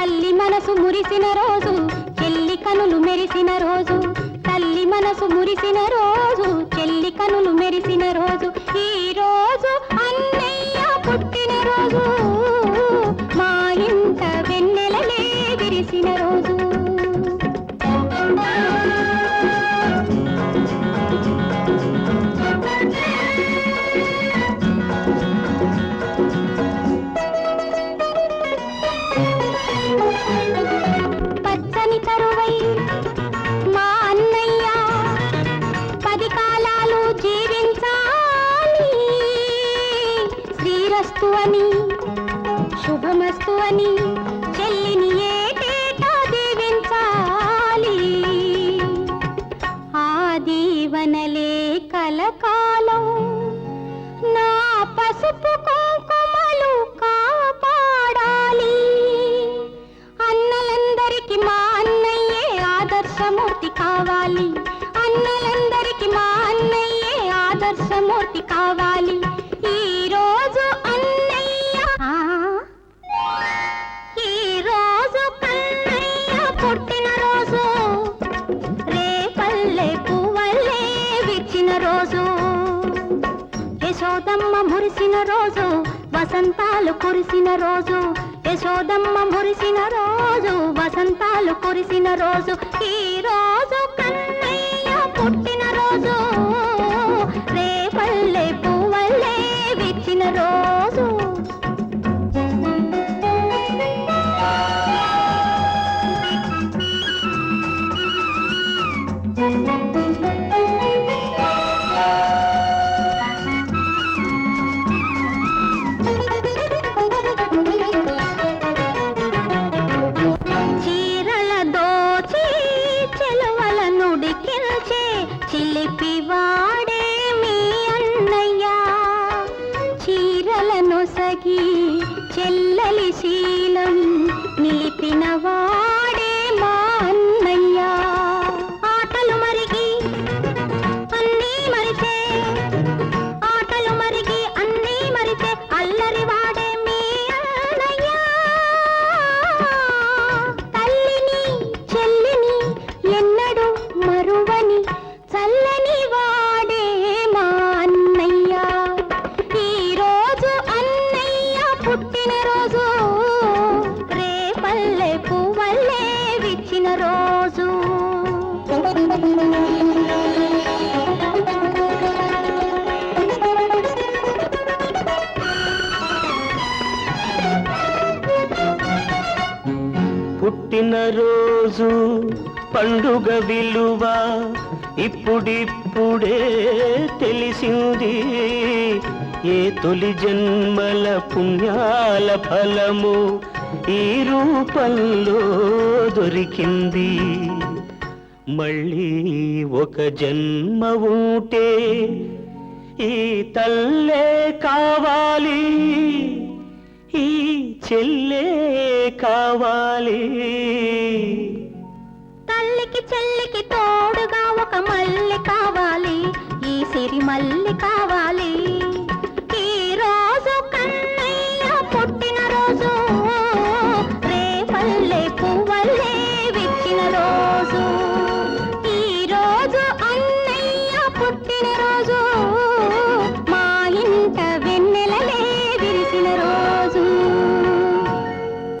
కురిసిన రోజు చెల్లి కనులు మెరిసిన రోజు తల్లి మనసు మురిసిన రోజు చెల్లి కనులు మెరిసిన రోజు ఈ రోజు అన్నయ్య పుట్టిన రోజు. పచ్చని తరువై మా అన్నయ్య పది కాలాలు జీవించాలి. శ్రీరస్తు అని శుభమస్తు అని చెల్లిని ఏటేటా దీవించాలి. ఆ దీవనలే కలకాలం నా పసుపు అన్నలందరికి మా అన్నయ్యే ఆదర్శమూర్తి కావాలి. అన్నలందరికి మా అన్నయ్యే ఆదర్శమూర్తి కావాలి. ఈ రోజు అన్నయ్య ఆ, ఈ రోజు కన్నయ్య పుట్టిన రోజు. రేపల్లె పువ్వల్లే విచ్చిన రోజు. యశోదమ్మ మురిసిన రోజు వసంతాలు కురిసిన రోజు. యశోదమ్మ మురిసిన రోజు వసంతాలు కురిసిన రోజు ఈ రోజు కన్నయ్య పుట్టిన రోజు. రేపల్లె పువ్వల్లే విచ్చిన రోజు. thank you पिवा రోజు. పుట్టినరోజు పండుగ విలువ ఇప్పుడిప్పుడే తెలిసింది. ఏ తొలి జన్మల పుణ్యాల ఫలము ఈ రూపంలో దొరికింది. మళ్ళీ ఒక జన్మ ఉంటే ఈ తల్లే కావాలి. ఈ చెల్లే కావాలి. తల్లికి చెల్లికి తోడుగా ఒక మల్లె కావాలి. ఈ సిరి మల్లె కావాలి